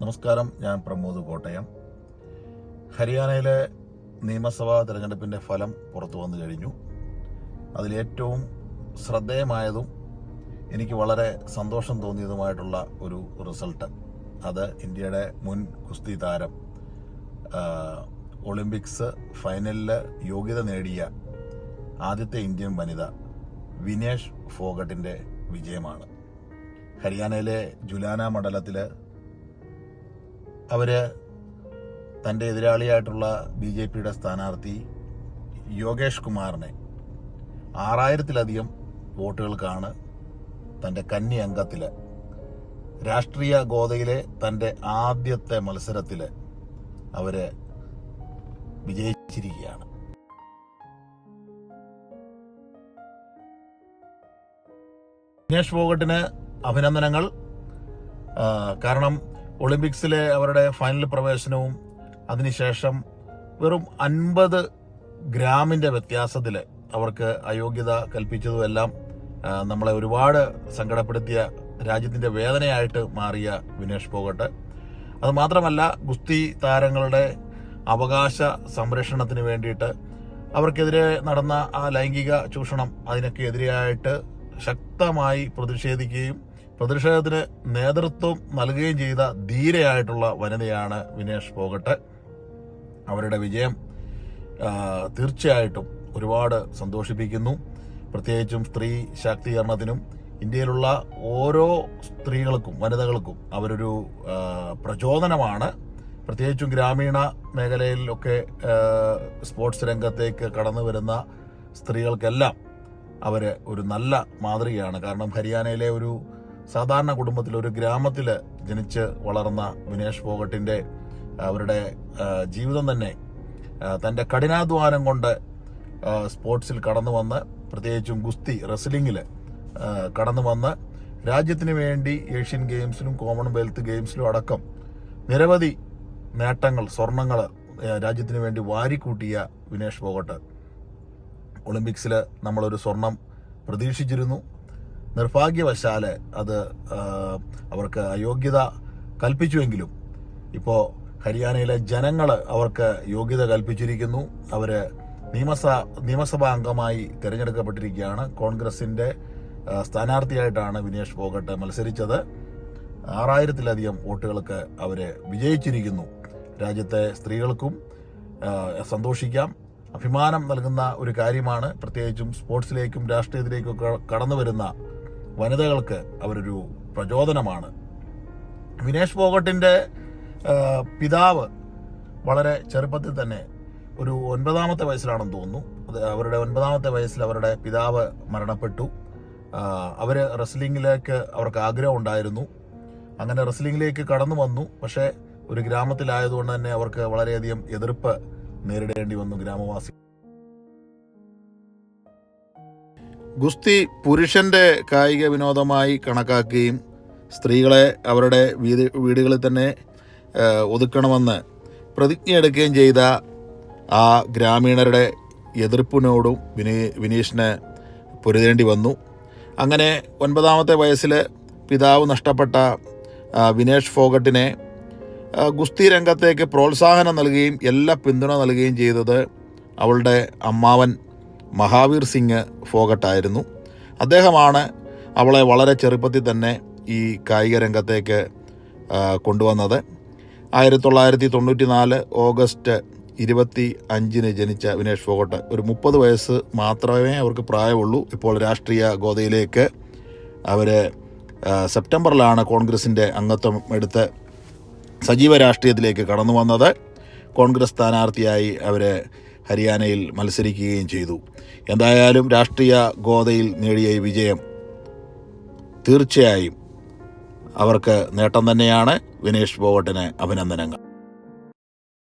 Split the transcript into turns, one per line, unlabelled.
നമസ്കാരം ഞാൻ പ്രമോദ് കോട്ടയം. ഹരിയാനയിലെ നിയമസഭാ തെരഞ്ഞെടുപ്പിന്റെ ഫലം പുറത്തു വന്നു കഴിഞ്ഞു. അതിലേറ്റവും ശ്രദ്ധേയമായതും എനിക്ക് വളരെ സന്തോഷം തോന്നിയതുമായിട്ടുള്ള ഒരു റിസൾട്ട് അത് ഇന്ത്യയുടെ മുൻ കുസ്തി താരം ഒളിമ്പിക്സ് ഫൈനലിൽ യോഗ്യത നേടിയ ആദ്യത്തെ ഇന്ത്യൻ വനിത വിനേഷ് ഫോഗട്ടിന്റെ വിജയമാണ്. ഹരിയാനയിലെ ജുലാന മണ്ഡലത്തിൽ അവർ തന്റെ എതിരാളിയായിട്ടുള്ള ബി ജെ പിയുടെ സ്ഥാനാർത്ഥി യോഗേഷ് കുമാറിനെ ആറായിരത്തിലധികം വോട്ടുകൾക്കാണ് തന്റെ കന്നി അംഗത്തിൽ രാഷ്ട്രീയ ഗോതയിലെ തന്റെ ആദ്യത്തെ മത്സരത്തിൽ അവർ വിജയിച്ചിരിക്കുകയാണ്. ദിനേഷ് ഫോഗട്ടിന് അഭിനന്ദനങ്ങൾ. കാരണം ഒളിമ്പിക്സിലെ അവരുടെ ഫൈനൽ പ്രവേശനവും അതിനുശേഷം വെറും അൻപത് ഗ്രാമിന്റെ വ്യത്യാസത്തിൽ അവർക്ക് അയോഗ്യത കൽപ്പിച്ചതുമെല്ലാം നമ്മളെ ഒരുപാട് സങ്കടപ്പെടുത്തിയ രാജ്യത്തിന്റെ വേദനയായിട്ട് മാറിയ വിനേഷ് പോകട്ട്. അത് മാത്രമല്ല ഗുസ്തി താരങ്ങളുടെ അവകാശ സംരക്ഷണത്തിന് വേണ്ടിയിട്ട് അവർക്കെതിരെ നടന്ന ആ ലൈംഗിക ചൂഷണം അതിനൊക്കെ എതിരെയായിട്ട് ശക്തമായി പ്രതിഷേധിക്കുകയും പ്രതിഷേധത്തിന് നേതൃത്വം നൽകുകയും ചെയ്ത ധീരയായിട്ടുള്ള വനിതയാണ് വിനേഷ് പോകട്ടെ. അവരുടെ വിജയം തീർച്ചയായിട്ടും ഒരുപാട് സന്തോഷിപ്പിക്കുന്നു. പ്രത്യേകിച്ചും സ്ത്രീ ശാക്തീകരണത്തിനും ഇന്ത്യയിലുള്ള ഓരോ സ്ത്രീകൾക്കും വനിതകൾക്കും അവരൊരു പ്രചോദനമാണ്. പ്രത്യേകിച്ചും ഗ്രാമീണ മേഖലയിലൊക്കെ സ്പോർട്സ് രംഗത്തേക്ക് കടന്നു വരുന്ന സ്ത്രീകൾക്കെല്ലാം അവർ ഒരു നല്ല മാതൃകയാണ്. കാരണം ഹരിയാനയിലെ ഒരു സാധാരണ കുടുംബത്തിൽ ഒരു ഗ്രാമത്തിൽ ജനിച്ച് വളർന്ന വിനേഷ് ഫോഗട്ടിന്റെ അവരുടെ ജീവിതം തന്നെ തന്റെ കഠിനാധ്വാനം കൊണ്ട് സ്പോർട്സിൽ കടന്നു വന്ന് പ്രത്യേകിച്ചും ഗുസ്തി റെസ്ലിംഗിൽ കടന്നു വന്ന് രാജ്യത്തിന് വേണ്ടി ഏഷ്യൻ ഗെയിംസിലും കോമൺവെൽത്ത് ഗെയിംസിലും അടക്കം നിരവധി നേട്ടങ്ങൾ സ്വർണങ്ങൾ രാജ്യത്തിന് വേണ്ടി വാരിക്കൂട്ടിയ വിനേഷ് ഫോഗട്ട്. ഒളിമ്പിക്സിൽ നമ്മളൊരു സ്വർണം പ്രതീക്ഷിച്ചിരുന്നു. നിർഭാഗ്യവശാൽ അത് അവർക്ക് അയോഗ്യത കൽപ്പിച്ചുവെങ്കിലും ഇപ്പോൾ ഹരിയാനയിലെ ജനങ്ങൾ അവർക്ക് യോഗ്യത കൽപ്പിച്ചിരിക്കുന്നു. അവർ നിയമസ നിയമസഭാ അംഗമായി തിരഞ്ഞെടുക്കപ്പെട്ടിരിക്കുകയാണ്. കോൺഗ്രസിന്റെ സ്ഥാനാർത്ഥിയായിട്ടാണ് വിനേഷ് ഫോഗട്ട് മത്സരിച്ചത്. ആറായിരത്തിലധികം വോട്ടുകൾക്ക് അവർ വിജയിച്ചിരിക്കുന്നു. രാജ്യത്തെ സ്ത്രീകൾക്കും സന്തോഷിക്കാം. അഭിമാനം നൽകുന്ന ഒരു കാര്യമാണ്. പ്രത്യേകിച്ചും സ്പോർട്സിലേക്കും രാഷ്ട്രീയത്തിലേക്കും കടന്നു വരുന്ന വനിതകൾക്ക് അവരൊരു പ്രചോദനമാണ്. വിനേഷ് ഫോഗട്ടിന്റെ പിതാവ് വളരെ ചെറുപ്പത്തിൽ തന്നെ ഒരു ഒൻപതാമത്തെ വയസ്സിലാണെന്ന് തോന്നുന്നു. അത് അവരുടെ ഒൻപതാമത്തെ വയസ്സിൽ അവരുടെ പിതാവ് മരണപ്പെട്ടു. അവർ റെസ്ലിങ്ങിലേക്ക് അവർക്ക് ആഗ്രഹം ഉണ്ടായിരുന്നു. അങ്ങനെ റെസ്ലിംഗിലേക്ക് കടന്നു വന്നു. പക്ഷേ ഒരു ഗ്രാമത്തിലായതുകൊണ്ട് തന്നെ അവർക്ക് വളരെയധികം എതിർപ്പ് നേരിടേണ്ടി വന്നു ഗ്രാമവാസി ഗുസ്തി പുരുഷന്റെ കായിക വിനോദമായി കണക്കാക്കുകയും സ്ത്രീകളെ അവരുടെ വീട് വീടുകളിൽ തന്നെ ഒതുക്കണമെന്ന് പ്രതിജ്ഞ പ്രതിജ്ഞയെടുക്കുകയും ചെയ്ത ആ ഗ്രാമീണരുടെ എതിർപ്പിനോടും വിനീ വിനീഷിന് പൊരുതേണ്ടി വന്നു. അങ്ങനെ ഒൻപതാമത്തെ വയസ്സിൽ പിതാവ് നഷ്ടപ്പെട്ട വിനേഷ് ഫോഗട്ടിനെ ഗുസ്തി രംഗത്തേക്ക് പ്രോത്സാഹനം നൽകുകയും എല്ലാ പിന്തുണ നൽകുകയും ചെയ്തത് അവളുടെ അമ്മാവൻ മഹാവീർ സിംഗ് ഫോഗട്ടായിരുന്നു. അദ്ദേഹമാണ് അവളെ വളരെ ചെറുപ്പത്തിൽ തന്നെ ഈ കായിക രംഗത്തേക്ക് കൊണ്ടുവന്നത്. ആയിരത്തി തൊള്ളായിരത്തി തൊണ്ണൂറ്റി നാല് ഓഗസ്റ്റ് ഇരുപത്തി അഞ്ചിന് ജനിച്ച വിനേഷ് ഫോഗട്ട്. ഒരു മുപ്പത് വയസ്സ് മാത്രമേ അവർക്ക് പ്രായമുള്ളൂ. ഇപ്പോൾ രാഷ്ട്രീയ ഗോതയിലേക്ക് അവർ സെപ്റ്റംബറിലാണ് കോൺഗ്രസിന്റെ അംഗത്വം എടുത്ത് സജീവ രാഷ്ട്രീയത്തിലേക്ക് കടന്നു വന്നത്. കോൺഗ്രസ് സ്ഥാനാർത്ഥിയായി അവർ ഹരിയാനയിൽ മത്സരിക്കുകയും ചെയ്തു. എന്തായാലും രാഷ്ട്രീയ ഗോതയിൽ നേടിയ ഈ വിജയം തീർച്ചയായും അവർക്ക് നേട്ടം തന്നെയാണ്. വിനേഷ് ഫോഗട്ടിന് അഭിനന്ദനങ്ങൾ.